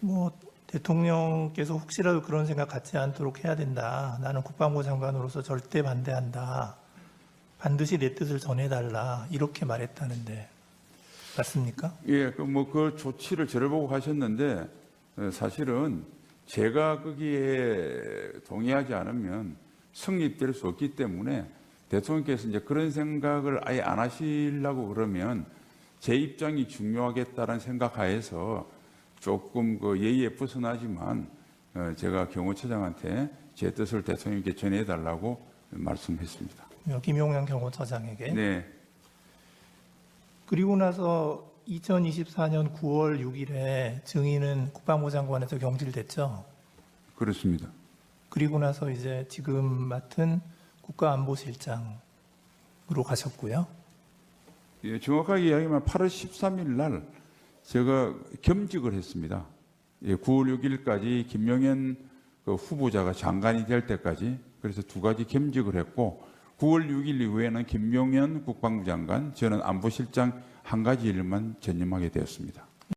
뭐 대통령께서 혹시라도 그런 생각 갖지 않도록 해야 된다. 나는 국방부 장관으로서 절대 반대한다. 반드시 내 뜻을 전해달라. 이렇게 말했다는데 맞습니까? 예, 그 뭐 그 조치를 저를 보고 하셨는데 어, 사실은 제가 거기에 동의하지 않으면 성립될 수 없기 때문에 대통령께서 이제 그런 생각을 아예 안 하시려고 그러면 제 입장이 중요하겠다는 생각하에서 조금 그 예의에 벗어나지만 어, 제가 경호처장한테 제 뜻을 대통령께 전해달라고 말씀했습니다. 김용현 경호처장에게. 네, 그리고 나서 2024년 9월 6일에 증인은 국방부 장관에서 경질됐죠. 그렇습니다. 그리고 나서 이제 지금 맡은 국가안보실장으로 가셨고요. 예, 정확하게 이야기하면 8월 13일 날 제가 겸직을 했습니다. 예, 9월 6일까지 김영현 그 후보자가 장관이 될 때까지 그래서 두 가지 겸직을 했고 9월 6일 이후에는 김용현 국방부 장관, 저는 안보실장 한 가지 일만 전념하게 되었습니다.